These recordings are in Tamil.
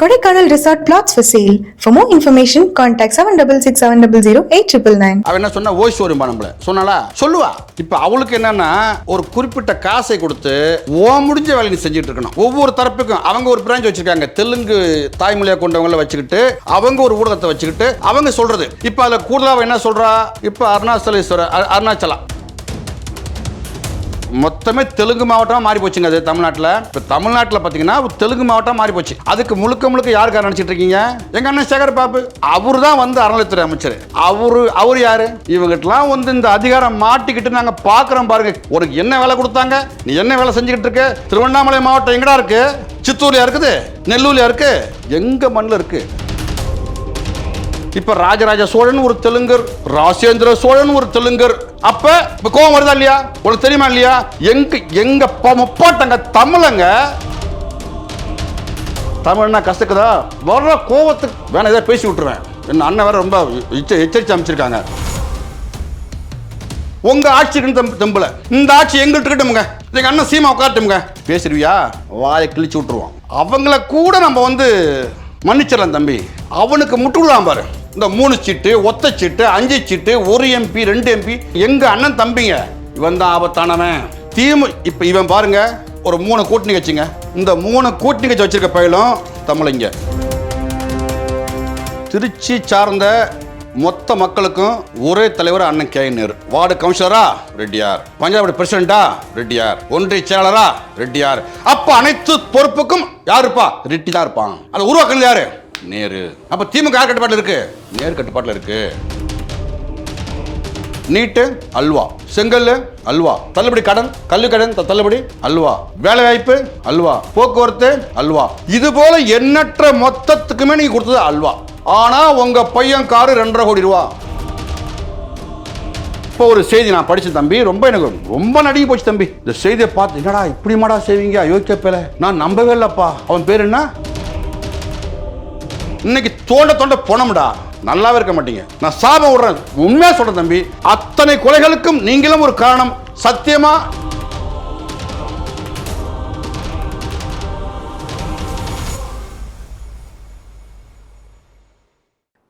Kodaikanal resort flats for sale for more information contact seven double six seven double zero eight triple nine அவன் என்ன சொன்னா ஓய்ஸ் வரும்பா நம்மள. சொன்னாலா சொல்லுவா. இப்போ அவளுக்கு என்னன்னா ஒரு குறிப்பிட்ட காசை கொடுத்து ஓ முடிஞ்ச வேலை நீ செஞ்சுட்டு இருக்கணும். ஒவ்வொரு தரப்புக்கும் அவங்க ஒரு பிரான்ச் வச்சிருக்காங்க. தெலுங்கு தாய்மொழியாக கொண்டவங்கள வச்சுக்கிட்டு அவங்க ஒரு ஊடகத்தை வச்சுக்கிட்டு அவங்க சொல்றது. இப்போ அதில் கூடுதலாக என்ன சொல்றா? இப்போ அருணாச்சலேஸ்வரர் அருணாச்சலம். அருணாச்சலா மொத்தமே தெலுங்கு மாவட்டமாக மாறி போச்சுங்க அது தமிழ்நாட்டில். இப்போ தமிழ்நாட்டில் பார்த்தீங்கன்னா தெலுங்கு மாவட்டம் மாறி போச்சு. அதுக்கு முழுக்க முழுக்க யார் நினச்சிட்டு இருக்கீங்க? எங்க அண்ணன் சேகர் பாபு. அவர் தான் வந்து அறநிலைத்துறை அமைச்சர். அவரு அவர் யாரு? இவங்கிட்டலாம் வந்து இந்த அதிகாரம் மாட்டிக்கிட்டு நாங்கள் பார்க்குறோம் பாருங்க. உனக்கு என்ன வேலை கொடுத்தாங்க? நீ என்ன வேலை செஞ்சுக்கிட்டு இருக்க? திருவண்ணாமலை மாவட்டம் எங்கடா இருக்கு? சித்தூர்லயா இருக்குது? நெல்லூர்லயா இருக்கு? எங்க மண்ணில் இருக்குது இப்ப ராஜராஜ சோழன் ஒரு தெலுங்கர் ராசேந்திர சோழன் ஒரு தெலுங்கர். அப்ப இப்ப கோவம் வருதா இல்லையா? உனக்கு தெரியுமா இல்லையா? எங்க எங்க முப்பாட்டங்க தமிழங்க தமிழ்னா கஷ்டக்குதா வர்ற கோவத்துக்கு வேணா ஏதாவது பேசி விட்டுருவேன். என்ன அண்ணன் வேற ரொம்ப எச்ச- எச்சரிச்சு அமைச்சிருக்காங்க. உங்க ஆட்சி இருக்கு தெம்புல. இந்த ஆட்சி எங்கிட்ட இருக்கட்டும்ங்க. எங்க அண்ணன் சீமா உட்காரட்டும்ங்க. பேசிடுவியா? வாயை கிழிச்சு விட்டுருவோம் அவங்கள கூட நம்ம வந்து மன்னிச்சிடலாம் தம்பி. அவனுக்கு முட்டுவிடலாம் பாரு. இந்த மூணு சீட்டு ஒத்த சீட்டு அஞ்சு சீட்டு ஒரு எம்பி ரெண்டு எம்பி எங்க அண்ணன் தம்பிங்க இவன் தான் ஆபத்தானவன். தீமு இப்ப இவன் பாருங்க ஒரு மூணு கூட்டணி கட்சிங்க. இந்த மூணு கூட்டணி கட்சி வச்சிருக்க பயிலும் தமிழைங்க. திருச்சி சார்ந்த மொத்த மக்களுக்கும் ஒரே தலைவர் அண்ணன் கே. நேரு. வார்டு கவுன்சிலரா? ரெட்டியார். பஞ்சாப் பிரசிடண்டா? ரெட்டியார். ஒன்றிய செயலரா ரெட்டியார். அப்ப அனைத்து பொறுப்புக்கும் யாருப்பா ரெட்டி தான் இருப்பான். அதை உருவாக்குனது யாரு? நேரு. அப்ப திமுக யார் கட்டுப்பாட்டில் இருக்கு? நேரு கட்டுப்பாட்டில் இருக்கு. நீட்டு அல்வா. செங்கல் அல்வா. தள்ளுபடி கடன் கல்வி கடன் தள்ளுபடி அல்வா. வேலை வாய்ப்பு அல்வா. போக்குவரத்து அல்வா. இது போல எண்ணற்ற மொத்தத்துக்குமே நீங்க கொடுத்தது அல்வா. ஆனா உங்க பையன் காரு ரெண்டரை கோடி ரூபா. இப்போ ஒரு செய்தி நான் படித்தேன் தம்பி. ரொம்ப எனக்கு ரொம்ப நடுங்கி போச்சு தம்பி. இந்த செய்தியை பார்த்து என்னடா இப்படி மாடா செய்வீங்க? அயோக்கிய பேல நான் நம்பவே இல்லைப்பா. அவன் பேர் என்ன? இன்னைக்கு தோண்ட தோண்ட போனோம்டா. நல்லாவே இருக்க மாட்டீங்க. நான் சாபம் விடுறேன். உண்மையா சொல்றேன் தம்பி அத்தனை கொலைகளுக்கும் நீங்களும் ஒரு காரணம். சத்தியமா?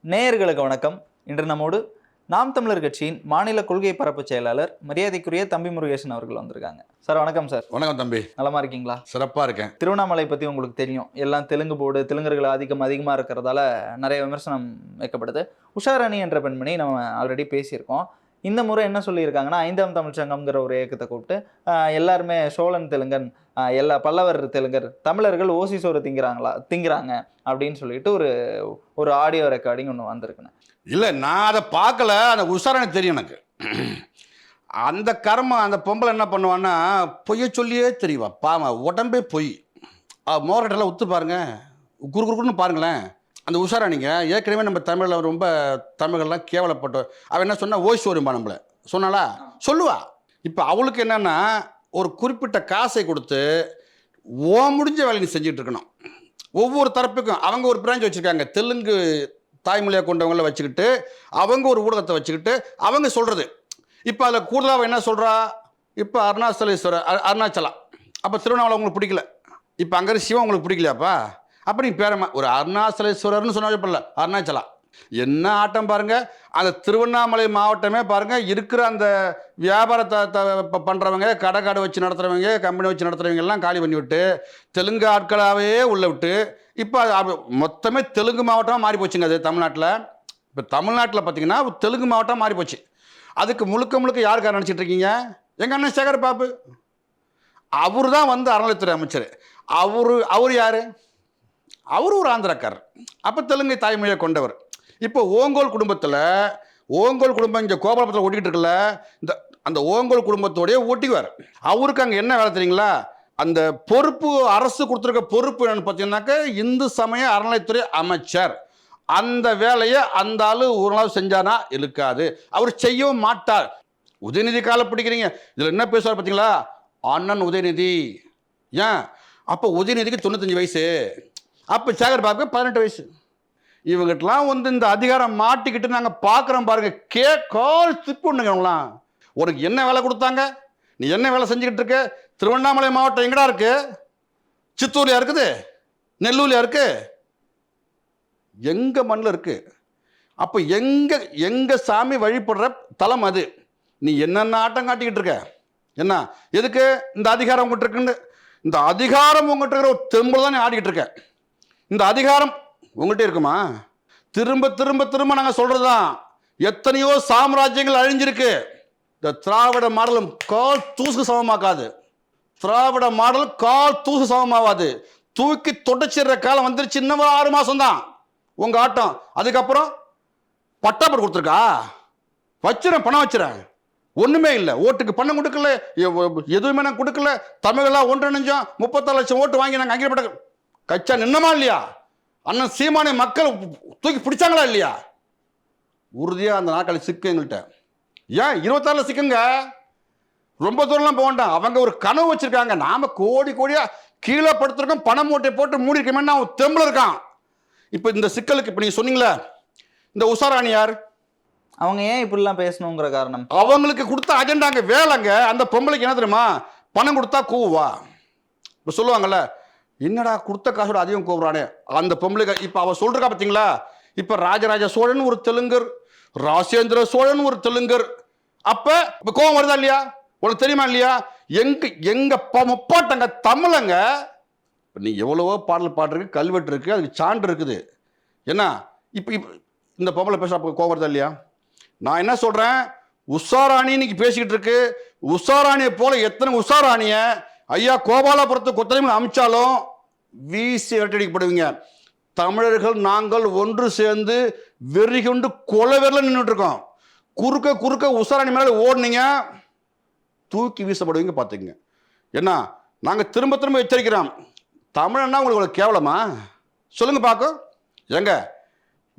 நேயர்களுக்கு வணக்கம். இன்று நம்மோடு நாம் தமிழர் கட்சியின் மாநில கொள்கை பரப்பு செயலாளர் மரியாதைக்குரிய தம்பி முருகேசன் அவர்கள் வந்திருக்காங்க. சார் வணக்கம் சார். வணக்கம் தம்பி. நலமா இருக்கீங்களா? சிறப்பா இருக்கேன். திருவண்ணாமலை பற்றி உங்களுக்கு தெரியும். எல்லாம் தெலுங்கு போர்டு தெலுங்கர்கள் ஆதிக்கம் அதிகமாக இருக்கிறதால நிறைய விமர்சனம் வைக்கப்படுது. உஷாராணி என்ற பெண்மணி நம்ம ஆல்ரெடி பேசியிருக்கோம். இந்த முறை என்ன சொல்லியிருக்காங்கன்னா ஐந்தாம் தமிழ் சங்கம்ங்கிற ஒரு இயக்கத்தை கூப்பிட்டு எல்லாருமே சோழன் தெலுங்கன் எல்லா பல்லவர் தெலுங்கர் தமிழர்கள் ஓசி சோறு திங்கிறாங்களா திங்கிறாங்க அப்படின்னு சொல்லிட்டு ஒரு ஒரு ஆடியோ ரெக்கார்டிங் ஒன்று வந்திருக்குண்ணே இல்லை நான் அதை பார்க்கல. அந்த உஷாரானே தெரியும் எனக்கு. அந்த கர்மம் அந்த பொம்பளை என்ன பண்ணுவான்னா பொய்ய சொல்லியே தெரியவா பாம உடம்பே பொய். மோரட்டெல்லாம் ஒத்து பாருங்க. குறு குறுக்குன்னு பாருங்களேன். அந்த உஷாராணிங்க ஏற்கனவே நம்ம தமிழில் ரொம்ப தமிழ்கள்லாம் கேவலப்பட்டோம் அவன் என்ன சொன்னால் ஓய்ஸ் வரும்பா நம்மள. சொன்னாலா சொல்லுவா. இப்போ அவளுக்கு என்னென்னா ஒரு குறிப்பிட்ட காசை கொடுத்து ஓ முடிஞ்ச வேலை நீ செஞ்சுட்டு இருக்கணும். ஒவ்வொரு தரப்புக்கும் அவங்க ஒரு பிரான்ச் வச்சுருக்காங்க. தெலுங்கு தாய்மொழியாக கொண்டவங்கள வச்சுக்கிட்டு அவங்க ஒரு ஊடகத்தை வச்சுக்கிட்டு அவங்க சொல்கிறது இப்போ அதில் கூடுதலாக என்ன சொல்கிறா இப்போ அருணாச்சலேஸ்வரர் அருணாச்சலா அப்போ திருவண்ணாமலை உங்களுக்கு பிடிக்கல. இப்போ அங்கே சிவம் உங்களுக்கு பிடிக்கலையாப்பா? அப்போ நீ பேரமா ஒரு அருணாச்சலேஸ்வரர்னு சொன்னாலே பண்ணல. அருணாச்சலா என்ன ஆட்டம் பாருங்கள் அந்த திருவண்ணாமலை மாவட்டமே பாருங்கள் இருக்கிற அந்த வியாபாரத்தை த- ப- கடை கடை வச்சு நடத்துகிறவங்க கம்பெனி வச்சு நடத்துறவங்க எல்லாம் காலி பண்ணி விட்டு தெலுங்கு ஆட்களாகவே உள்ள விட்டு இப்போ அது மொத்தமே தெலுங்கு மாவட்டமாக மாறி போச்சுங்க அது தமிழ்நாட்டில். இப்போ தமிழ்நாட்டில் பார்த்தீங்கன்னா தெலுங்கு மாவட்டம் மாறி போச்சு. அதுக்கு முழுக்க முழுக்க யார் நினச்சிட்டு இருக்கீங்க? எங்கள் அண்ணன் சேகர் பாபு. அவர் தான் வந்து அறநிலைத்துறை அமைச்சர். அவர் அவர் யார்? அவர் ஒரு ஆந்திரக்காரர். அப்போ தெலுங்கை தாய்மொழியை கொண்டவர். இப்போ ஓங்கோல் குடும்பத்தில் ஓங்கோல் குடும்பம் இங்கே கோபாலபுரத்தில் ஓட்டிக்கிட்டு இருக்குல்ல இந்த அந்த ஓங்கோல் குடும்பத்தோடய ஓட்டிக்குவார். அவருக்கு அங்கே என்ன வேலை தெரியுங்களா? அந்த பொறுப்பு அரசு கொடுத்துருக்க பொறுப்பு என்னன்னு பார்த்தீங்கன்னாக்க இந்து சமய அறநிலைத்துறை அமைச்சர். அந்த வேலையை அந்த ஆளு ஒரு நாள் செஞ்சானா? இருக்காது அவர் செய்யவும் மாட்டார். உதயநிதி கால பிடிக்கிறீங்க. இதில் என்ன பேசுவார் பார்த்தீங்களா? அண்ணன் உதயநிதி. ஏன்? அப்போ உதயநிதிக்கு தொண்ணூத்தஞ்சு வயசு. அப்போ சேகர் பாபுக்கு பதினெட்டு வயசு. இவங்ககிட்டலாம் வந்து இந்த அதிகாரம் மாட்டிக்கிட்டு நாங்கள் பார்க்குறோம் பாருங்கள் கே கால் திப்புண்ணுங்க இவங்களாம் உனக்கு என்ன வேலை கொடுத்தாங்க? நீ என்ன வேலை செஞ்சுக்கிட்டு இருக்க? திருவண்ணாமலை மாவட்டம் எங்கடா இருக்கு? சித்தூர்லையா இருக்குது? நெல்லூர்லையா இருக்கு? எங்க மண்ணில் இருக்கு? அப்போ எங்க எங்க சாமி வழிபடுற தலம் அது? நீ என்னென்ன ஆட்டம் காட்டிக்கிட்டு இருக்க? என்ன? எதுக்கு இந்த அதிகாரம் உங்கள்கிட்ட இருக்குன்னு? இந்த அதிகாரம் உங்கள்கிட்ட இருக்கிற ஒரு தெம்பு தான் நீ ஆடிக்கிட்டு இருக்க. இந்த அதிகாரம் உங்கள்கிட்ட இருக்குமா? திரும்ப திரும்ப திரும்ப நாங்கள் சொல்கிறது தான் எத்தனையோ சாம்ராஜ்யங்கள் அழிஞ்சிருக்கு. இந்த திராவிட மாடலும் கால் தூசுக்கு சமமாக்காது. திராவிட மாடல் கால் தூசு சமமாவாது. தூக்கி தொடச்சிடுற காலம் வந்துருச்சு இன்னும் ஆறு மாதம் தான் உங்கள் ஆட்டம். அதுக்கப்புறம் பட்டாப்பர் கொடுத்துருக்கா? வச்சுறேன் பணம் வச்சுறேன் ஒன்றுமே இல்லை. ஓட்டுக்கு பணம் கொடுக்கல எதுவுமே நான் கொடுக்கல. தமிழெல்லாம் ஒன்றிணைஞ்சோம் முப்பத்தாறு லட்சம் ஓட்டு வாங்கி நாங்கள் அங்கீகப்பட்ட கச்சா நின்னமா இல்லையா? அண்ணன் சீமானை மக்கள் தூக்கி பிடிச்சாங்களா இல்லையா? உறுதியாக அந்த நாட்களை சிக்கு எங்கள்கிட்ட ஏன் இருபத்தாறுல சிக்குங்க? ரொம்ப தூரம்லாம் போக வேண்டாம். அவங்க ஒரு கனவு வச்சிருக்காங்க. நாம கோடி கோடியா கீழே படுத்திருக்கோம். பணம் மூட்டை போட்டு மூடி இருக்கமே அவன் தெம்புல இருக்கான். இப்போ இந்த சிக்கலுக்கு இப்போ நீங்க சொன்னீங்களே இந்த உஷாராணி யார்? அவங்க ஏன் இப்படிலாம் பேசணுங்கிற காரணம்? அவங்களுக்கு கொடுத்த அஜெண்டாங்க வேலைங்க. அந்த பொம்பளைக்கு என்ன தெரியுமா? பணம் கொடுத்தா கூவா இப்போ சொல்லுவாங்கல்ல என்னடா கொடுத்த காசோட அதிகம் கூவுறானே. அந்த பொம்பளைக்கு இப்போ அவ சொல்றா பார்த்தீங்களா இப்போ ராஜராஜ சோழன் ஒரு தெலுங்கர் ராசேந்திர சோழன் ஒரு தெலுங்கர். அப்ப இப்போ கோவம் வருதா இல்லையா? உனக்கு தெரியுமா இல்லையா? எங்க எங்க முப்பாட்டங்க தமிழங்க நீ எவ்வளவோ பாடல் பாடுறதுக்கு கல்வெட்டு இருக்கு அதுக்கு சான்று இருக்குது. என்ன? இப்போ இந்த பொம்பளை பேச அப்போ கோவம் வருதா இல்லையா? நான் என்ன சொல்றேன்? உஷாராணி இன்னைக்கு பேசிக்கிட்டு இருக்கு. உஷாராணியை போல எத்தனை உஷாராணிய ஐயா கோபாலபுரத்து கொத்தரைமல் அமிச்சாலும் வீசி விரட்டடிக்கப்படுவீங்க தமிழர்கள் நாங்கள் ஒன்று சேர்ந்து வெறி கொண்டு கொலை வெறல நின்றுட்டு இருக்கோம் குறுக்க குறுக்க உஷாராணி மேலே ஓடுனீங்க. தூக்கி வீசப்படுவீங்க பார்த்துக்குங்க என்ன நாங்கள் திரும்ப திரும்ப எச்சரிக்கிறோம். தமிழன்னா உங்களுக்கு கேவலமா? சொல்லுங்க பார்க்கும் ஏங்க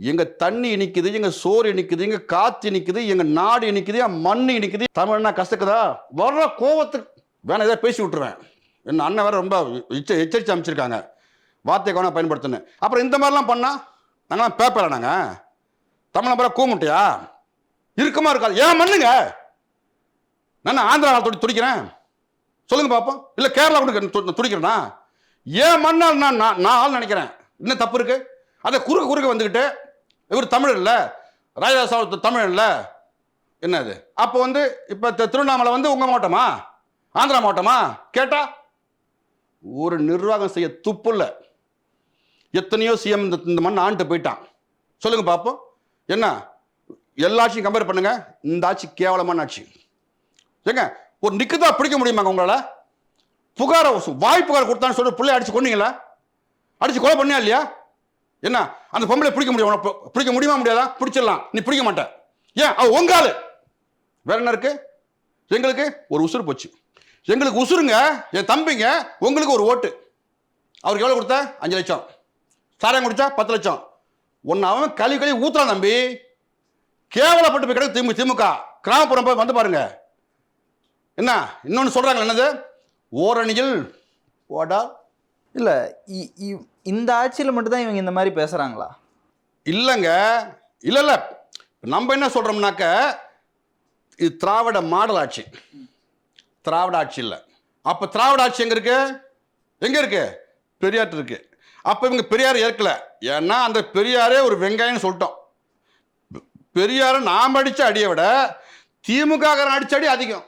எங்க தண்ணி இனிக்குது எங்க சோறு இனிக்குது எங்க காத்து இனிக்குது எங்க நாடு இனிக்குது என் மண் இனிக்குது. தமிழ்னா கஷ்டக்குதா? வர்ற கோவத்துக்கு வேணா ஏதாவது பேசி விட்டுருவேன். என்ன அண்ணன் வேற ரொம்ப எச்ச எச்சரித்து அமைச்சிருக்காங்க. வார்த்தை கவனம் பயன்படுத்தினேன். அப்புறம் இந்த மாதிரிலாம் பண்ணால் நாங்களாம் பேப்பரா நாங்கள் தமிழ் நம்பரா கூமுட்டையா? இருக்குமா இருக்காது. ஏன் மண்ணுங்க? நான் ஆந்திரா துடி துடிக்கிறேன். சொல்லுங்க பார்ப்போம் இல்லை கேரளா கூட துடிக்கிறேனா? ஏன் மண்ணால் நான் நான் நான் ஆள் நினைக்கிறேன்? என்ன தப்பு இருக்கு? அதை குறுக்க குறுக்க வந்துக்கிட்டு இவர் தமிழ் இல்லை. ராஜராஜ தமிழ் இல்லை. என்னது அப்போ வந்து இப்போ திருவண்ணாமலை வந்து உங்கள் மாவட்டமா? ஆந்திரா மாவட்டமா? கேட்டா ஒரு நிர்வாகம் செய்ய துப்பு இல்லை. எத்தனையோ சிஎம் இந்த இந்த மண் ஆண்டு போயிட்டான். சொல்லுங்க பார்ப்போம் என்ன? எல்லா ஆட்சியும் கம்பேர் பண்ணுங்க. இந்த ஆட்சி கேவலமான ஆட்சி. ஏங்க ஒரு நிக்குதா பிடிக்க முடியுமாங்க உங்களால்? புகாரை வாய் புகார் கொடுத்தான்னு சொல்லி பிள்ளை அடிச்சு கொண்டீங்களா அடிச்சு கொலை பண்ணியா இல்லையா? என்ன அந்த பொம்பளை பிடிக்க முடியும்? உனக்கு பிடிக்க முடியுமா முடியாதா? பிடிச்சிடலாம். நீ பிடிக்க மாட்டேன் ஏன்? அவ உங்காலு வேற என்ன இருக்கு? எங்களுக்கு ஒரு உசுறு போச்சு. எங்களுக்கு உசுருங்க என் தம்பிங்க உங்களுக்கு ஒரு ஓட்டு. அவருக்கு எவ்வளோ கொடுத்தா? அஞ்சு லட்சம். சாராயம் குடிச்சா பத்து லட்சம். ஒன்று அவன் கழுவி கழுவி ஊத்துறான் தம்பி. கேவலப்பட்டு போய் கிடக்கு திமுக திமுக. கிராமப்புறம் போய் வந்து பாருங்க. என்ன? இன்னொன்று சொல்றாங்க என்னது? ஓரணியில் ஓடா இல்ல இந்த ஆட்சியில மட்டும்தான் இவங்க இந்த மாதிரி பேசுறாங்களா? இல்லைங்க. இல்லை இல்லை. நம்ம என்ன சொல்கிறோம்னாக்க இது திராவிட மாடல் ஆட்சி. திராவிட ஆட்சி இல்லை. அப்போ திராவிட ஆட்சி எங்கே இருக்கு? எங்கே இருக்கு? பெரியார்ட்ட இருக்கு அப்போ இவங்க பெரியார் ஏற்கல. ஏன்னா அந்த பெரியாரே ஒரு வெங்காயம்னு சொல்லிட்டோம். பெரியாரை நாம் அடித்த அடியை விட திமுக அடித்த அடி அதிகம்.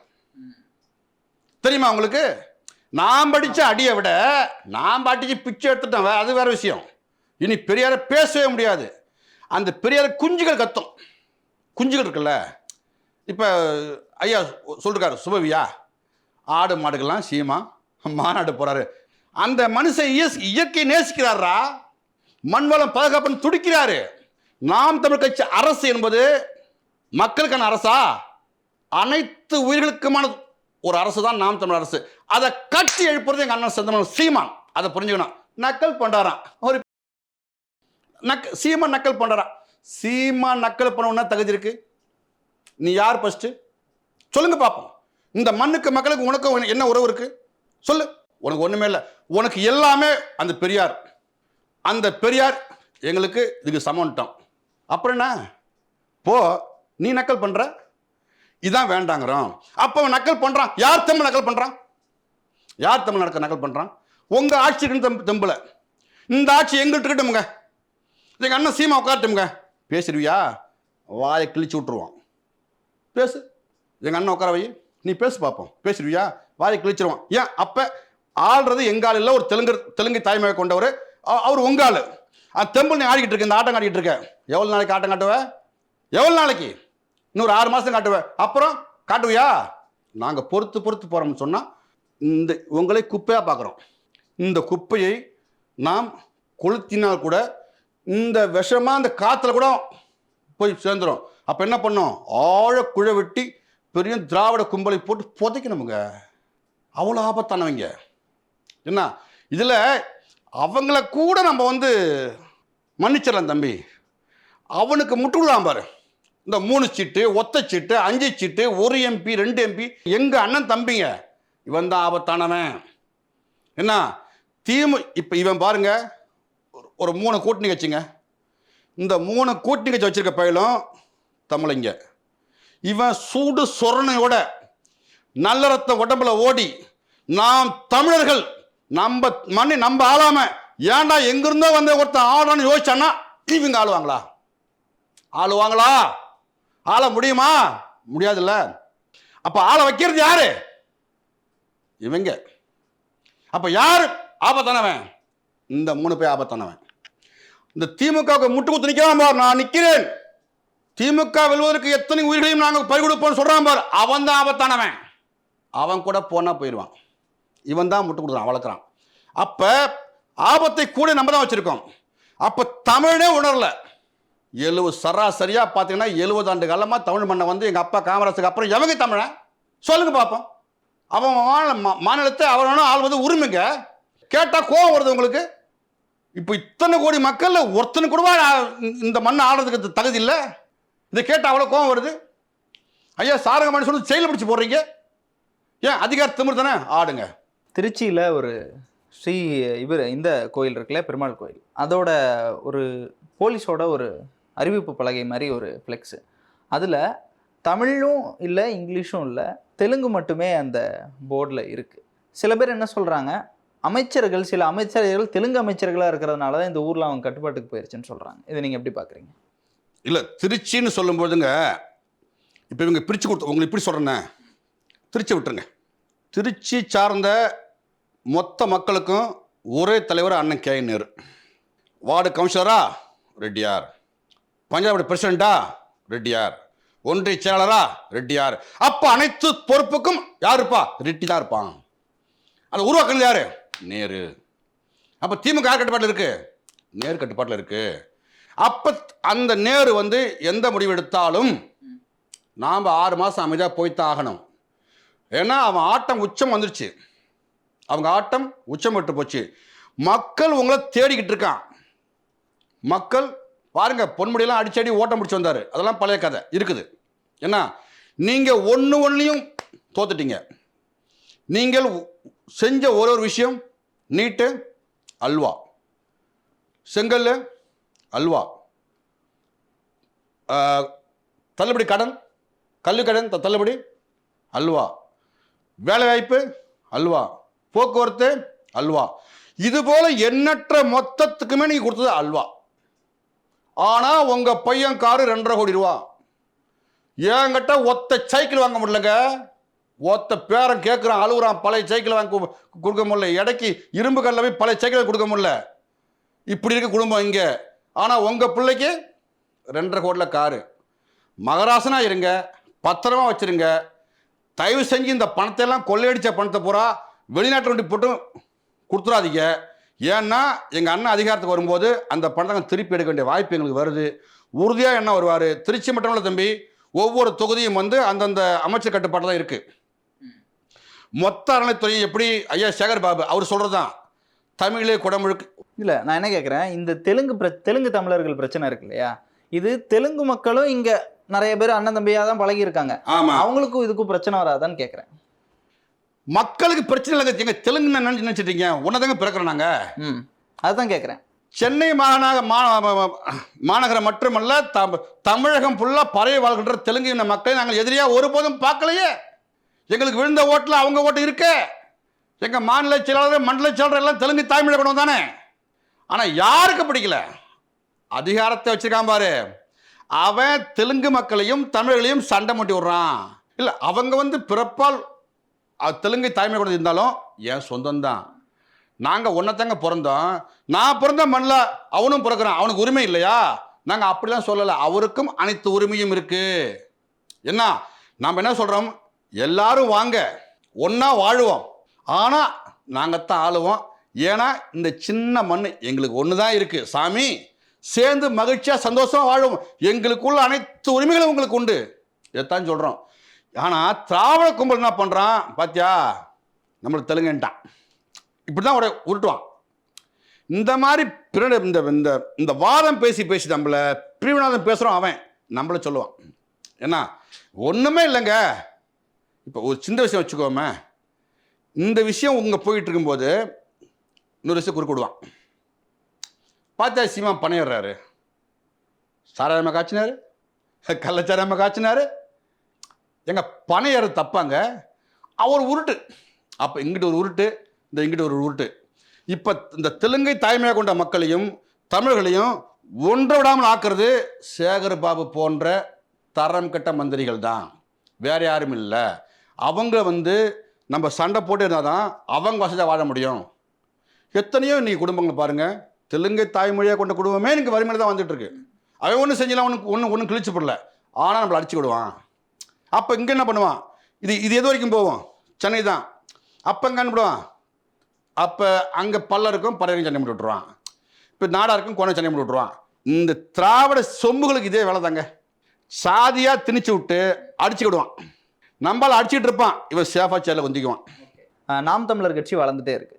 தெரியுமா உங்களுக்கு? நாம் அடித்த அடியை விட நாம் பாட்டிக்கு பிச்சை எடுத்துட்டோம். அது வேற விஷயம். இனி பெரியாரை பேசவே முடியாது. அந்த பெரியார் குஞ்சுகள் கத்தும். குஞ்சுகள் இருக்குல்ல. இப்போ ஐயா சொல்லிருக்காரு சுபவியா. ஆடு மாடுகள்லாம் சீமா மாநாடு போகிறாரு அந்த மனுஷன் இயற்கை நேசிக்கிறாரா? மண் வளம் பாதுகாப்புன்னு துடிக்கிறாரு. நாம் தமிழ் கட்சி அரசு என்பது மக்களுக்கான அரசா? அனைத்து உயிர்களுக்குமான ஒரு அரசு தான் நாம் தமிழ் அரசு. அதை கட்டி எழுப்புறது எங்கள் அண்ணன் சந்தமன் சீமான். அதை புரிஞ்சுக்கணும். நக்கல் பண்றாராம். ஒரு நக் சீமான் நக்கல் பண்ணுறான் சீமான் நக்கல் பண்ண தகுதி இருக்கு. நீ யார் ஃபஸ்ட்டு சொல்லுங்க பார்ப்போம் இந்த மண்ணுக்கு மக்களுக்கு உனக்கு என்ன உறவு இருக்குது சொல்லு. உனக்கு ஒன்றுமே இல்லை. உனக்கு எல்லாமே அந்த பெரியார். அந்த பெரியார் எங்களுக்கு இதுக்கு சமன்ட்டோம் அப்புறம் என்ன? போ நீ நக்கல் பண்ணுற இதான் வேண்டாங்கிறோம் அப்போ அவன் நக்கல் பண்ணுறான் யார் தமிழ் நக்கல் பண்ணுறான் யார் தமிழ் நடக்க நக்கல் பண்ணுறான் உங்கள் ஆட்சி இருக்கு தெம்புல. இந்த ஆட்சி எங்கிட்ட இருக்கட்டும்ங்க. எங்கள் அண்ணன் சீமா உட்காரட்டும்ங்க. பேசிடுவியா? வாயை கிழிச்சு விட்ருவான் பேசு. எங்கள் அண்ணன் உட்கார வை. நீ பேசு பார்ப்போம் பேசிடுவியா? வாயை கிழிச்சிருவான். ஏன்? அப்போ ஆள்றது எங்கால் இல்லை ஒரு தெலுங்கு தெலுங்கு தாய்மையை கொண்டவர். அவர் உங்கால் அந்த தெம்பிள் நீ ஆடிக்கிட்டு இருக்க இந்த ஆட்டம் காட்டிக்கிட்டு இருக்கேன் எவ்வளோ நாளைக்கு ஆட்டம் காட்டுவ? எவ்வளோ நாளைக்கு? இன்னொரு ஆறு மாதம் காட்டுவேன் அப்புறம் காட்டுவியா? நாங்கள் பொறுத்து பொறுத்து போகிறோம்னு சொன்னால் இந்த உங்களை குப்பையாக பார்க்குறோம் இந்த குப்பையை நாம் கொளுத்தினால் கூட இந்த விஷமாக அந்த காற்றுல கூட போய் சேர்ந்துடும் அப்போ என்ன பண்ணோம்? ஆழ குழ வெட்டி பெரிய திராவிட கும்பலை போட்டு புதைக்கணுமுங்க. அவ்வளோ ஆபத்தானவங்க. என்ன? இதில் அவங்கள கூட நம்ம வந்து மன்னிச்சிடலாம் தம்பி. அவனுக்கு முட்டுவிடலாம் பாரு. இந்த மூணு சீட்டு ஒத்த சீட்டு அஞ்சு சீட்டு ஒரு எம்பி ரெண்டு எம்பி எங்கள் அண்ணன் தம்பிங்க இவன் தான் ஆபத்தானவன். என்ன? தீமு இப்போ இவன் பாருங்க ஒரு- மூணு கூட்டணி கட்சிங்க இந்த மூணு கூட்டணி கட்சி வச்சுருக்க பயிலும் தமிழைங்க. இவன் சூடு சொரணையோட நல்ல ரத்தம் உடம்புல ஓடி நாம் தமிழர்கள் நம்ம மண்ணி நம்ம ஆளாம ஏன்டா எங்கிருந்தோ வந்து ஒருத்தன் ஆளான்னு யோசிச்சான்னா இவங்க ஆளுவாங்களா? ஆளுவாங்களா? ஆள முடியுமா? முடியாதுல்ல. அப்போ ஆள வைக்கிறது யாரு? இவங்க. அப்போ யார் ஆபத்தானவன்? இந்த மூணு பேர் ஆபத்தானவன். இந்த திமுகவுக்கு முட்டு குத்து நிற்கிறான் பார் நான் நிற்கிறேன் திமுக வெல்வதற்கு எத்தனை உயிர்களையும் நாங்கள் பறிகொடுப்போம்னு சொல்கிறான் பார். அவன் தான் ஆபத்தானவன். அவன் கூட போனால் போயிடுவான் இவன் தான் முட்டு கொடுக்குறான் வளர்க்குறான். அப்போ ஆபத்தை கூட நம்ம தான் வச்சுருக்கோம். அப்போ தமிழனே உணரல. எழுபது சராசரியாக பார்த்தீங்கன்னா எழுபது ஆண்டு காலமாக தமிழ் மண்ணை வந்து எங்கள் அப்பா காமராஜுக்கு அப்புறம் எவங்க தமிழன் சொல்லுங்க பார்ப்போம் அவன் மா- மாநிலத்தை அவனோட ஆள்வது உரிமைங்க. கேட்டால் கோவம் வருது உங்களுக்கு? இப்போ இத்தனை கோடி மக்களில் ஒருத்தனு கூடவா இந்த மண்ணை ஆடுறதுக்கு தகுதி இல்லை. இதை கேட்டால் அவ்வளோ கோவம் வருது? ஐயா சாரகமான சொல்லி செயல் பிடிச்சி போடுறீங்க? ஏன் அதிகார திமிர் தானே? ஆடுங்க. திருச்சியில் ஒரு ஸ்ரீ இவர் இந்த கோயில் இருக்குல்ல பெருமாள் கோயில். அதோட ஒரு போலீஸோட ஒரு அறிவிப்பு பலகை மாதிரி ஒரு ஃப்ளெக்ஸு அதில் தமிழும் இல்லை இங்கிலீஷும் இல்லை தெலுங்கு மட்டுமே அந்த போர்டில் இருக்குது சில பேர் என்ன சொல்கிறாங்க அமைச்சர்கள் சில அமைச்சர்கள் தெலுங்கு அமைச்சர்களாக இருக்கிறதுனால தான் இந்த ஊரில் அவங்க கட்டுப்பாட்டுக்கு போயிருச்சுன்னு சொல்கிறாங்க இதை நீங்கள் எப்படி பார்க்குறீங்க இல்லை திருச்சின்னு சொல்லும்போதுங்க இப்போ இவங்க பிரித்து கொடுத்து உங்களுக்கு இப்படி சொல்கிறேன்னே திருச்சி விட்டுருங்க. திருச்சி சார்ந்த மொத்த மக்களுக்கும் ஒரே தலைவர் அண்ணன் கே நேரு. வார்டு கவுன்சிலரா? ரெட்டியார். பஞ்சாப் பிரசிடண்டா? ரெட்டியார். ஒன்றிய செயலாளரா? ரெட்டியார். அப்போ அனைத்து பொறுப்புக்கும் யார் இருப்பா ரெட்டி தான் இருப்பான். அதை உருவாக்குனது யாரு? நேரு. அப்போ திமுக யார் கட்டுப்பாட்டில் இருக்கு? நேரு கட்டுப்பாட்டில் இருக்கு. அப்போ அந்த நேரு வந்து எந்த முடிவு எடுத்தாலும் நாம் ஆறு மாதம் அமைதியாக போய்த்தான் ஆகணும். ஏன்னா அவன் ஆட்டம் உச்சம் வந்துருச்சு. அவங்க ஆட்டம் உச்சம் விட்டு போச்சு. மக்கள் உங்களை தேடிக்கிட்டு இருக்கான். மக்கள் பாருங்க பொன்முடியெல்லாம் அடிச்சடி ஓட்டம் பிடிச்சி வந்தார். அதெல்லாம் பழைய கதை. இருக்குது. என்ன? நீங்கள் ஒன்று ஒன்றையும் தோத்துட்டீங்க. நீங்கள் செஞ்ச ஒரு ஒரு விஷயம் நீட்டு அல்வா. செங்கல் அல்வா. தள்ளுபடி கடன் கல்வி கடன் த- தள்ளுபடி அல்வா. வேலைவாய்ப்பு அல்வா. போக்குவரத்து அல்வா. இது போல எண்ணற்ற மொத்தத்துக்குமே நீங்கள் கொடுத்தது அல்வா. ஆனால் உங்கள் பையன் காரு ரெண்டரை கோடி ரூபா. ஏங்கிட்ட ஒத்த சைக்கிள் வாங்க முடியலங்க. ஒத்த பேரன் கேட்குறான் அழுகுறான் பழைய சைக்கிள் வாங்கி கொடுக்க முடியல. இடைக்கு இரும்பு கல்ல போய் பழைய சைக்கிள் கொடுக்க முடியல. இப்படி இருக்க குடும்பம் இங்கே. ஆனால் உங்கள் பிள்ளைக்கு ரெண்டரை கோடியில் காரு. மகராசனாக இருங்க பத்திரமா வச்சுருங்க. தயவு செஞ்சு இந்த பணத்தை எல்லாம் கொள்ளையடிச்ச பணத்தை பூரா வெளிநாட்டு வண்டி போட்டு கொடுத்துடாதீங்க ஏன்னா எங்கள் அண்ணன் அதிகாரத்துக்கு வரும்போது அந்த பணத்தை திருப்பி எடுக்க வேண்டிய வாய்ப்பு எங்களுக்கு வருது. உறுதியாக என்ன வருவார்? திருச்சி மட்டும் இல்லை தம்பி ஒவ்வொரு தொகுதியும் வந்து அந்தந்த அமைச்சர் கட்டுப்பாட்டில் தான் இருக்குது மொத்த அறநிலைத்துறையும் எப்படி? ஐயா சேகர் பாபு அவர் சொல்கிறது தான் தமிழே குடமுழுக்கு. இல்லை நான் என்ன கேட்குறேன் இந்த தெலுங்கு பிர தெலுங்கு தமிழர்கள் பிரச்சனை இருக்கு இல்லையா? இது தெலுங்கு மக்களும் இங்கே நிறைய பேர் அண்ணன் தம்பியாக தான் பழகியிருக்காங்க. ஆமாம் அவங்களுக்கும் இதுக்கும் பிரச்சனை வராதான்னு கேட்குறேன் மக்களுக்கு பிரச்சனை இல்லைங்க எங்க தெலுங்கு நினைச்சு நினைச்சிட்டீங்க உன்னதாங்க பிறக்கிறோம் நாங்க. ம் அதுதான் கேட்குறேன் சென்னை மாநகர மாநகரம் மட்டுமல்ல தம்- தமிழகம் ஃபுல்லா பறவை வாழ்கின்ற தெலுங்கு இன மக்களை நாங்கள் எதிரியா ஒருபோதும் பார்க்கலையே. எங்களுக்கு விழுந்த ஓட்டில் அவங்க ஓட்டு இருக்கு. எங்க மாநில செயலாளர் மண்டல செயலாளர் எல்லாம் தெலுங்கு தாய்மொழி கொண்டு தானே. ஆனா யாருக்கு பிடிக்கல? அதிகாரத்தை வச்சிருக்கான் பாரு. அவன் தெலுங்கு மக்களையும் தமிழர்களையும் சண்டை மூட்டி விடுறான். இல்லை அவங்க வந்து பிறப்பால் தெலுங்கு தாய்மை கூட இருந்தாலும் என் சொந்தம் தான் நாங்கள் ஒன்றத்தாங்க பிறந்தோம். நான் பிறந்த மண்ணில் அவனும் பிறக்கிறான். அவனுக்கு உரிமை இல்லையா? நாங்கள் அப்படிலாம் சொல்லலை. அவருக்கும் அனைத்து உரிமையும் இருக்குது என்ன? நாம் என்ன சொல்கிறோம் எல்லாரும் வாங்க. ஒன்றா வாழுவோம். ஆனால் நாங்கள் தான் ஆளுவோம். ஏன்னா இந்த சின்ன மண் எங்களுக்கு ஒன்று தான் இருக்குது சாமி சேர்ந்து மகிழ்ச்சியாக சந்தோஷமாக வாழும். எங்களுக்குள்ள அனைத்து உரிமைகளும் உங்களுக்கு உண்டு. இதைத்தான் சொல்கிறோம் ஆனால் திராவிட கும்பல் என்ன பண்ணுறான் பாத்தியா? நம்மளுக்கு தெலுங்குன்ட்டான். இப்படி தான் உடைய உருட்டுவான். இந்த மாதிரி பிற இந்த இந்த இந்த வாதம் பேசி பேசி நம்மளை பிரிவினாதம் பேசுகிறோம் அவன். நம்மளை சொல்லுவான். என்ன? ஒன்றுமே இல்லைங்க. இப்போ ஒரு சின்ன விஷயம் வச்சுக்கோமே. இந்த விஷயம் உங்கள் போயிட்டு இருக்கும்போது இன்னொரு விஷயம் குறுக்கிடுவான் பார்த்தா சீமா பணையிடுறாரு. சாராயமாக காய்ச்சினாரு கள்ளச்சாராயமாக காய்ச்சினாரு. எங்கள் பணையற தப்பாங்க. அவர் உருட்டு. அப்போ இங்கிட்டு ஒரு உருட்டு இந்த இங்கிட்டு ஒரு உருட்டு. இப்போ இந்த தெலுங்கை தாய்மையாக கொண்ட மக்களையும் தமிழர்களையும் ஒன்று விடாமல் ஆக்குறது சேகர் பாபு போன்ற தரம் கெட்ட மந்திரிகள் தான். வேறு யாரும் இல்லை. அவங்க வந்து நம்ம சண்டை போட்டு இருந்தால் தான் அவங்க வசதியாக வாழ முடியும். எத்தனையோ இன்றைக்கி குடும்பங்கள் பாருங்கள் தெலுங்கை தாய்மொழியாக கொண்ட குடும்பமே எனக்கு வறுமையில் தான் வந்துட்டுருக்கு. அவன் ஒன்றும் செஞ்சலாம் ஒன்று ஒன்றும் ஒன்றும் கிழிச்சு போடல. ஆனால் நம்மளை அடிச்சு விடுவான். அப்போ இங்கே என்ன பண்ணுவான்? இது இது எது வரைக்கும் போவோம் சென்னை தான். அப்போ இங்கே அனுப்பிடுவான்? அப்போ அங்கே பல்லருக்கும் இருக்கும் பறவையும் சென்னை மட்டும் விட்டுருவான். இப்போ நாடாருக்கும் கோணம் சென்னை மட்டும் விட்டுருவான். இந்த திராவிட சொம்புகளுக்கு இதே வேலை தாங்க. சாதியாக திணிச்சு விட்டு அடிச்சு விடுவான். நம்மளால் அடிச்சுட்டு இருப்பான். இவன் சேஃபாக சேரில் குந்திக்குவான் நாம் தமிழர் கட்சி வளர்ந்துட்டே இருக்கு.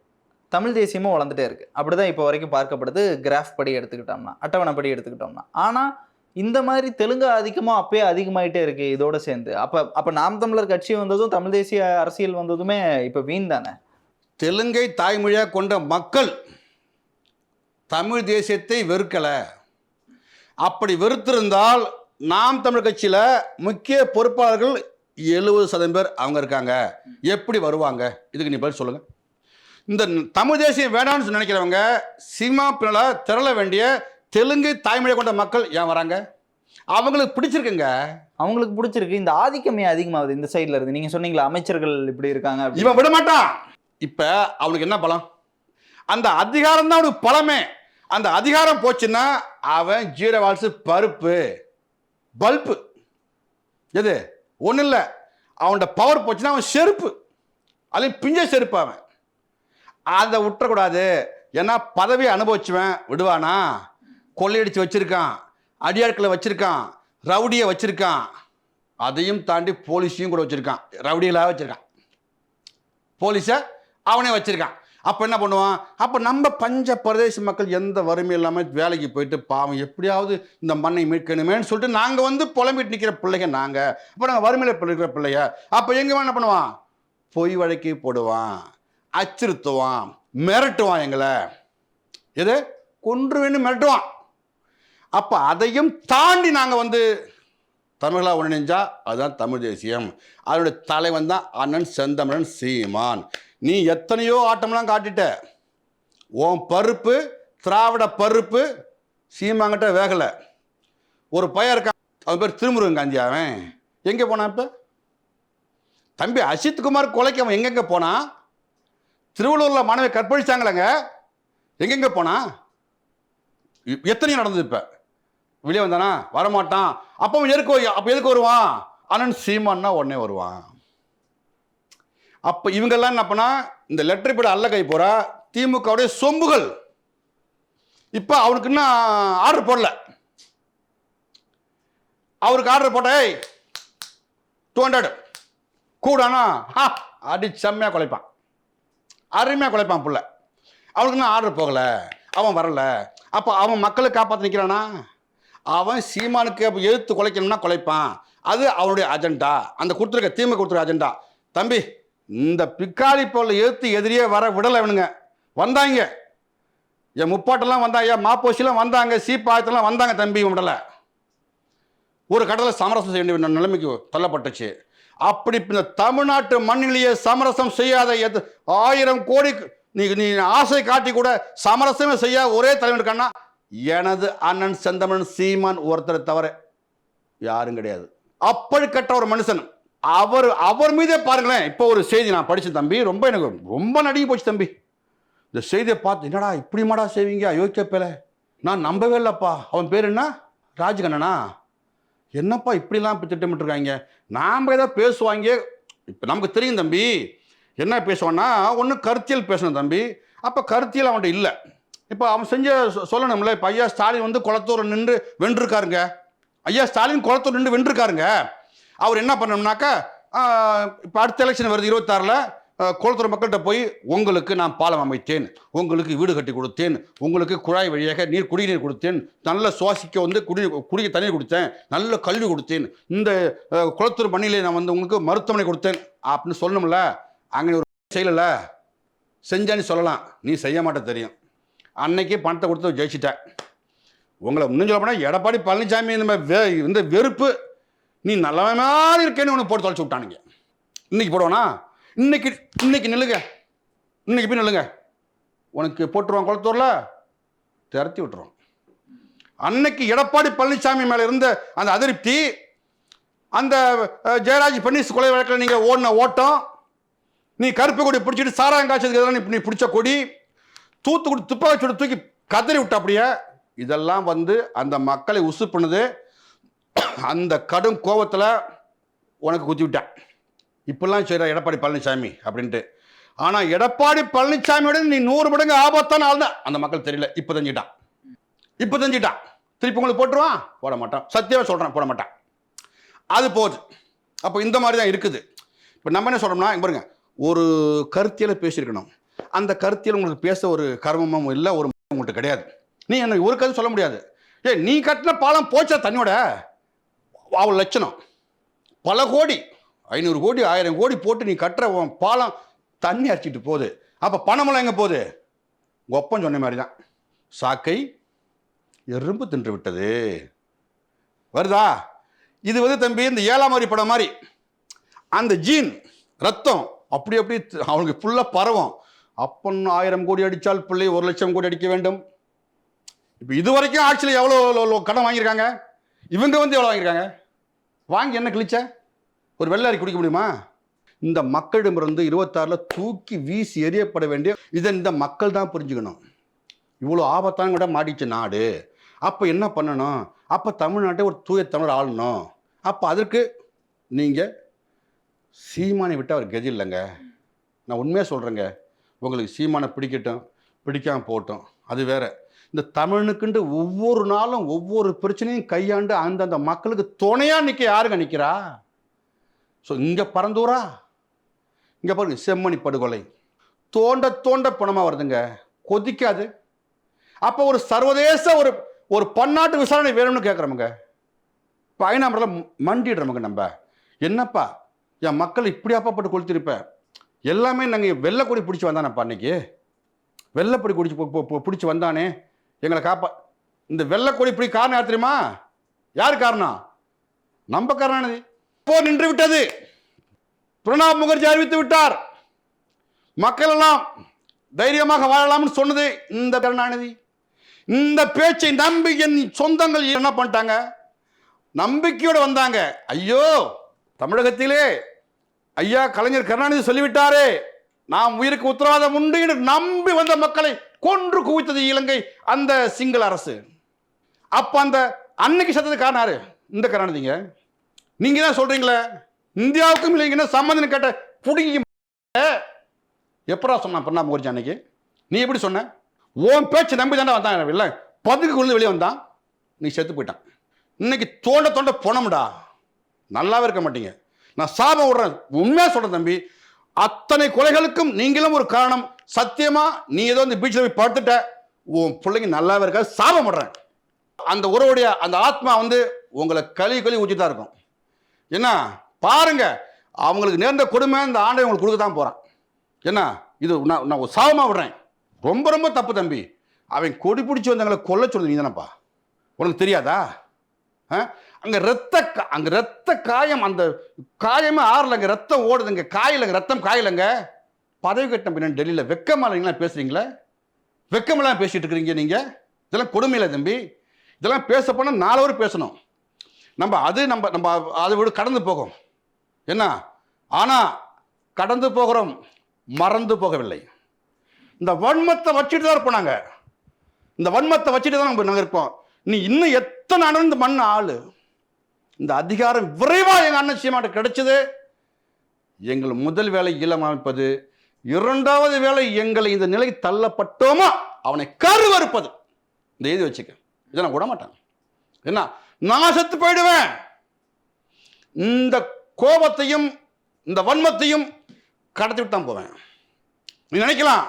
தமிழ் தேசியமும் வளர்ந்துட்டே இருக்கு. அப்படிதான் இப்போ வரைக்கும் பார்க்கப்படுது. கிராஃப் படி எடுத்துக்கிட்டோம்னா அட்டவணை படி எடுத்துக்கிட்டோம்னா. ஆனா இந்த மாதிரி தெலுங்கு அதிகமா அப்பயே அதிகமாயிட்டே இருக்கு இதோட சேர்ந்து. அப்ப அப்ப நாம் தமிழர் கட்சி வந்ததும் தமிழ் தேசிய அரசியல் வந்ததுமே இப்ப வீண் தானே? தெலுங்கை தாய்மொழியாக கொண்ட மக்கள் தமிழ் தேசியத்தை வெறுக்கலை. அப்படி வெறுத்திருந்தால் நாம் தமிழ் கட்சியில் முக்கிய பொறுப்பாளர்கள் எழுபது சதவீதம் பேர் அவங்க இருக்காங்க. எப்படி வருவாங்க? இதுக்கு நீ பதில் சொல்லுங்கள் இந்த தமிழ் தேசியம் வேணாம்னு நினைக்கிறவங்க சினிமா பின்னால் திரள வேண்டிய தெலுங்கு தாய்மொழியை கொண்ட மக்கள் ஏன் வராங்க? அவங்களுக்கு பிடிச்சிருக்குங்க. அவங்களுக்கு பிடிச்சிருக்கு. இந்த ஆதிக்கம் அதிகமாகுது இந்த சைடுல இருந்து? நீங்க சொன்னீங்களா அமைச்சர்கள் இப்படி இருக்காங்க. இவன் விட மாட்டான் இப்ப அவனுக்கு என்ன பலம்? அந்த அதிகாரம் தான் அவனுக்கு பலமே. அந்த அதிகாரம் போச்சுன்னா அவன் ஜீரோ வால்ஸ் பருப்பு. பல்பு எது? ஒன்றும் இல்லை அவனோட பவர் போச்சுன்னா அவன் செருப்பு. அதுலேயும் பிஞ்ச செருப்பு அவன். அதை விட்டுறக்கூடாது. ஏன்னா பதவி அனுபவிச்சுவன் விடுவானா? கொள்ளையடித்து வச்சுருக்கான் அடியாட்களை வச்சுருக்கான் ரவுடியை வச்சுருக்கான். அதையும் தாண்டி போலீஸையும் கூட வச்சுருக்கான். ரவுடிகளாக வச்சுருக்கான். போலீஸை அவனே வச்சுருக்கான். அப்போ என்ன பண்ணுவான்? அப்போ நம்ம பஞ்ச பிரதேச மக்கள் எந்த வறுமையும் இல்லாமல் வேலைக்கு போயிட்டு பாவம் எப்படியாவது இந்த மண்ணை மீட்கணுமேன்னு சொல்லிட்டு நாங்கள் வந்து புலம்பிட்டு நிற்கிற பிள்ளைங்க நாங்கள் அப்போ நாங்கள் வறுமையில் இருக்கிற பிள்ளைய அப்போ எங்கே என்ன பண்ணுவான்? பொய் வழக்கி போடுவான். அச்சுறுத்துவான் மிரட்டுவான் எங்களை. எது? கொன்றுவேன்னு மிரட்டுவான். அப்போ அதையும் தாண்டி நாங்கள் வந்து தமிழா ஒன்றிணைஞ்சா அதுதான் தமிழ் தேசியம். அதனுடைய தலைவன் தான் அண்ணன் செந்தமிழன் சீமான். நீ எத்தனையோ ஆட்டம்லாம் காட்டிட்ட. உன் பருப்பு திராவிட பருப்பு சீமாங்கிட்ட வேகலை. ஒரு பையன் இருக்கான் அவன் பேர் திருமுருகன் காந்தி அவன். எங்கே போனான் இப்போ? தம்பி அசித்குமார் கொலைக்கு அவன் எங்கெங்கே போனான்? திருவள்ளூரில் மாணவி கற்பழிச்சாங்களேங்க. எங்கெங்கே போனா? எத்தனையும் எத்தனையோ நடந்தது இப்போ. வெளியே வந்தானா? வரமாட்டான். அப்போ எதுக்கு அப்போ எதுக்கு வருவான்? அண்ணன் சீமான்னா உடனே வருவான். அப்போ இவங்கெல்லாம் என்ன பண்ணா? இந்த லெட்டர் பேட் அல்ல கை போகிறா திமுகவுடைய சொம்புகள். இப்போ அவனுக்கு இன்னும் ஆர்டர் போடல. அவருக்கு ஆர்டர் போட்ட டூ ஹண்ட்ரட் கூடானா? ஹா அடி செம்மையாக குலைப்பான். அருமையாக குலைப்பான் புள்ள. அவனுக்கு இன்னும் ஆர்டர் போகலை. அவன் வரல. அப்போ அவன் மக்களை காப்பாற்ற நிற்கிறானா அவன் சீமானுக்கு அப்போ எதிர்த்து குலைக்கணும்னா குலைப்பான். அது அவனுடைய அஜெண்டா அந்த கொடுத்துருக்க தீமை கொடுத்துருக்க அஜெண்டா தம்பி இந்த பிக்காளி பொருளை எதிர்த்து எதிரியே வர விடலை அவனுங்க வந்தாங்க. என் முப்பாட்டெல்லாம் வந்தாங்க மாப்போசிலாம் வந்தாங்க சீப்பாயத்தெல்லாம் வந்தாங்க தம்பி விடலை ஒரு கடலை சமரசம் செய்ய வேண்டிய நிலைமைக்கு தள்ளப்பட்டுச்சு. அப்படி இந்த தமிழ்நாட்டு மண்ணிலேயே சமரசம் செய்யாத எது ஆயிரம் கோடி நீ நீ ஆசை காட்டி கூட சமரசமே செய்ய ஒரே தலைவர் கண்ணா எனது அண்ணன் செந்தமன் சீமான் ஒருத்தரை தவிர யாரும் கிடையாது. அப்படிப்பட்ட ஒரு மனுஷன். அவர் அவர் மீதே பாருங்களேன் இப்போ ஒரு செய்தி நான் படித்தேன் தம்பி ரொம்ப எனக்கு ரொம்ப நடுங்கி போச்சு தம்பி. இந்த செய்தியை பார்த்து என்னடா இப்படி மாடா செய்வீங்க? அயோக்கிய பேல நான் நம்பவே இல்லைப்பா. அவன் பேர் என்ன? ராஜகண்ணனா? என்னப்பா இப்படிலாம் இப்போ திட்டமிட்டுருக்காங்க? நாம் ஏதாவது பேசுவாங்க. இப்போ நமக்கு தெரியும் தம்பி. என்ன பேசுவான்னா ஒன்று கருத்தியல் பேசணும் தம்பி. அப்போ கருத்தியல் அவன்கிட்ட இல்லை. இப்போ அவன் செஞ்ச சொ- சொல்லணும்ல இப்போ ஐயா ஸ்டாலின் வந்து குளத்தூர் நின்று வென்றிருக்காருங்க. ஐயா ஸ்டாலின் குளத்தூர் நின்று வென்றிருக்காருங்க. அவர் என்ன பண்ணணும்னாக்கா இப்போ அடுத்த எலெக்ஷன் வருது இருபத்தாறில். கோலத்துறை மக்கள்கிட்ட போய் உங்களுக்கு நான் பாலம் அமைத்தேன். உங்களுக்கு வீடு கட்டி கொடுத்தேன். உங்களுக்கு குழாய் வழியாக நீர் குடிநீர் கொடுத்தேன். நல்ல சுவாசிக்க வந்து குடி குடிக்க தண்ணீர் கொடுத்தேன். நல்ல கல்வி கொடுத்தேன். இந்த குளத்தூர் மண்ணிலே நான் வந்து உங்களுக்கு மருத்துவமனை கொடுத்தேன். அப்படின்னு சொல்லணும்ல? அங்கே ஒரு செய்யலை செஞ்சான்னு சொல்லலாம். நீ செய்ய மாட்ட தெரியும். அன்னைக்கே பணத்தை கொடுத்து ஜெயிச்சிட்ட உங்களை இன்னும் சொல்ல போனால் எடப்பாடி பழனிசாமி இந்த மாதிரி இந்த வெறுப்பு நீ நல்லவன் மாதிரி இருக்கேன்னு உனக்கு போட்டு தொலைச்சி விட்டானுங்க. இன்னைக்கு போடுவானா? இன்னைக்கு இன்னைக்கு நில்லுங்க. இன்னைக்கு போய் நில்லுங்க. உனக்கு போட்டுருவான் குளத்தூரில்? திரத்தி விட்டுருவான். அன்னைக்கு எடப்பாடி பழனிசாமி மேலே இருந்த அந்த அதிருப்தி அந்த ஜெயராஜ் பன்னீஸ் கொலை வழக்கில் நீங்கள் ஓடின ஓட்டம் நீ கருப்பு கொடி பிடிச்சிட்டு சாராங்காய்ச்சதுக்கு எதிராக நீ பிடிச்ச கொடி தூத்துக்குடி துப்பாக்கி சூடு தூக்கி கதறி விட்ட அப்படியே இதெல்லாம் வந்து அந்த மக்களை உசு பண்ணுது அந்த கடும் கோபத்தில் உனக்கு குத்தி விட்டேன் இப்படிலாம் செய்கிறார் எடப்பாடி பழனிசாமி அப்படின்ட்டு. ஆனால் எடப்பாடி பழனிசாமியோட நீ நூறு மடங்கு ஆபத்தான ஆள் தான் அந்த மக்கள் தெரியல. இப்போ தெரிஞ்சிட்டான் இப்போ தெரிஞ்சிட்டான் திருப்பி உங்களுக்கு போட்டுருவான்? போட மாட்டான். சத்தியமாக சொல்கிறான் போட மாட்டான். அது போகுது அப்போ இந்த மாதிரி தான் இருக்குது. இப்போ நம்ம என்ன சொல்கிறோம்னா பாருங்க. ஒரு கருத்தியில் பேசியிருக்கணும். அந்த கருத்தியில் உங்களுக்கு பேச ஒரு கர்மமும் இல்லை ஒரு உங்கள்கிட்ட கிடையாது. நீ எனக்கு ஒரு கருத்து சொல்ல முடியாது. ஏ நீ கட்டின பாலம் போச்சா தண்ணியோட? அவள் லட்சணம். பல கோடி. ஐநூறு கோடி ஆயிரம் கோடி போட்டு நீ கட்டுற பாலம் தண்ணி அரைச்சிட்டு போகுது. அப்போ பணமெல்லாம் எங்கே போகுது? ஒப்பம் சொன்ன மாதிரி தான் சாக்கை எறும்பு தின்று விட்டது. வருதா? இது வந்து தம்பி இந்த ஏழாம் வரி படம் மாதிரி. அந்த ஜீன் ரத்தம் அப்படி அப்படி அவனுக்கு ஃபுல்லாக பரவும். அப்பன் ஆயிரம் கோடி அடித்தால் பிள்ளை ஒரு லட்சம் கோடி அடிக்க வேண்டும். இப்போ இது வரைக்கும் ஆட்சியில் எவ்வளோ கடன் வாங்கியிருக்காங்க? இவங்க வந்து எவ்வளோ வாங்கியிருக்காங்க? வாங்கி என்ன கிழிச்ச? ஒரு வெள்ளாரி குடிக்க முடியுமா? இந்த மக்களிடமிருந்து இருபத்தாறில் தூக்கி வீசி எறியப்பட வேண்டிய இதை இந்த மக்கள் தான் புரிஞ்சுக்கணும். இவ்வளோ ஆபத்தான கூட மாட்டிச்சு நாடு. அப்போ என்ன பண்ணணும்? அப்போ தமிழ்நாட்டை ஒரு தூய தமிழர் ஆளணும். அப்போ அதற்கு நீங்கள் சீமானை விட்டு அவர் கதி இல்லைங்க. நான் உண்மையாக சொல்கிறேங்க உங்களுக்கு சீமானை பிடிக்கட்டும் பிடிக்காமல் போகட்டும். அது வேற. இந்த தமிழனுக்குன்ட்டு ஒவ்வொரு நாளும் ஒவ்வொரு பிரச்சனையும் கையாண்டு அந்தந்த மக்களுக்கு துணையாக நிற்க யாருங்க நிற்கிறா ஸோ இங்கே பரந்தூரா? இங்கே பாருங்க செம்மணி படுகொலை. தோண்ட தோண்ட பணமாக வருதுங்க. கொதிக்காது. அப்போ ஒரு சர்வதேச ஒரு ஒரு பன்னாட்டு விசாரணை வேணும்னு கேட்குறோமுங்க இப்போ ஐநாமரில் மண்டிடுறோமுங்க நம்ம. என்னப்பா? என் மக்கள் இப்படியாப்பா போட்டு கொளுத்திருப்ப. எல்லாமே நாங்கள் வெள்ளைக்கொடி பிடிச்சி வந்தானப்பா அன்னைக்கு. வெள்ளைப்பொடி குடிச்சு பிடிச்சி வந்தானே. எங்களை காப்பா இந்த வெள்ளைக்கொடி இப்படி காரணம் யார் தெரியுமா? யார் காரணம்? நம்ம கருணாநிதி போர் நின்று விட்டது பிரணாப் முகர்ஜி அறிவித்து விட்டார். மக்கள் எல்லாம் தைரியமாக வாழலாம்னு சொன்னது இந்த கருணாநிதி. இந்த பேச்சை நம்பி என் சொந்தங்கள் என்ன பண்ணிட்டாங்க? நம்பிக்கையோடு வந்தாங்க. ஐயோ தமிழகத்திலே ஐயா கலைஞர் கருணாநிதி சொல்லிவிட்டாரே. நாம் உயிருக்கு உத்தரவாதம் உண்டு என்று நம்பி வந்த மக்களை கொன்று குவித்தது இலங்கை அந்த சிங்கள அரசு. அப்போ அந்த அன்னைக்கு சத்தது காரணாரு இந்த கருணாநிதிங்க. நீங்க தான் சொல்றீங்களே? இந்தியாவுக்கும் இல்லைங்கன்னா சம்மந்தம் கேட்ட புடுங்கி எப்படா சொன்னான் பிரணாப் முகர்ஜி அன்னைக்கு? நீ எப்படி சொன்ன? உன் பேச்சு நம்பி தானே வந்தான் இல்லை? பதுக்கு விழுந்து வெளியே வந்தான். நீ செத்து போயிட்டான். இன்னைக்கு தோண்ட தோண்ட போனோம்டா நல்லாவே இருக்க மாட்டீங்க. நான் சாபம் விடுறேன். உண்மையாக சொல்கிறேன் தம்பி. அத்தனை கொலைகளுக்கும் நீங்களும் ஒரு காரணம். சத்தியமாக நீ ஏதோ இந்த பீச்சில் போய் படுத்துட்ட. உன் பிள்ளைங்க நல்லாவே இருக்காது. சாபம் விடுறேன். அந்த உறவுடைய அந்த ஆத்மா வந்து உங்களை கழி கழுவி ஊற்றி தான் இருக்கும். என்ன? பாருங்க. அவங்களுக்கு நேர்ந்த கொடுமை இந்த ஆண்டை உங்களுக்கு கொடுக்க தான் போகிறான் என்ன? இது நான் நான் ஒரு சாபமாக விடுறேன். ரொம்ப ரொம்ப தப்பு தம்பி. அவன் கொடி பிடிச்சி வந்தவங்களை கொல்ல சொல்லுது நீ தானப்பா உனக்கு தெரியாதா? அங்கே ரத்த கா- ரத்த காயம் அந்த காயமே ஆறலைங்க ரத்தம் ஓடுதுங்க காயலைங்க ரத்தம் காயலைங்க பதவி கட்டம் பின்னாடி டெல்லியில் வெக்கமா இல்லைங்களா பேசுறீங்களா? வெக்கமெல்லாம் பேசிகிட்டு இருக்கிறீங்க நீங்கள் இதெல்லாம் கொடுமை இல்லை தம்பி. இதெல்லாம் பேச போனால் நாலு வரும் பேசணும். நம்ம அது நம்ம நம்ம அதை விட கடந்து போகும். என்ன? ஆனால் கடந்து போகிறோம் மறந்து போகவில்லை. இந்த வன்மத்தை வச்சுட்டு தான் இருப்போம் நாங்கள் இந்த வன்மத்தை வச்சுட்டு தான் நம்ம நாங்கள் இருப்போம். நீ இன்னும் எத்தனை அணர்ந்து மண் ஆள்? இந்த அதிகாரம் விரைவாக எங்கள் அண்ணன் சீமாட்ட கிடைச்சது. எங்கள் முதல் வேலை ஈழம் அமைப்பது. இரண்டாவது வேலை எங்களை இந்த நிலை தள்ளப்பட்டோமா? அவனை கருவறுப்பது. இந்த எழுதி வச்சுக்க. இதை நான் விட மாட்டேன் என்ன? நான் செத்து போயிடுவேன். இந்த கோபத்தையும் இந்த வன்மத்தையும் கடத்தி விட்டு தான் போவேன். நீ நினைக்கலாம்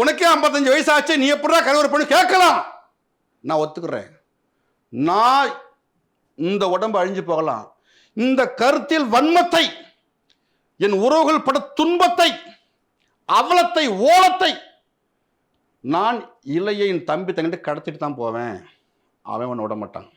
உனக்கே ஐம்பத்தஞ்சு வயசாச்சு நீ எப்படா கருவறு பண்ணி கேட்கலாம்? நான் ஒத்துக்கிறேன். நான் இந்த உடம்பு அழிஞ்சு போகலாம். இந்த கருத்தில் வன்மத்தை என் உறவுகள் பட துன்பத்தை அவலத்தை ஓலத்தை நான் இலையை என் தம்பி தங்கிட்டு கடத்திட்டு தான் போவேன். அவன் உன்னை விட மாட்டான்.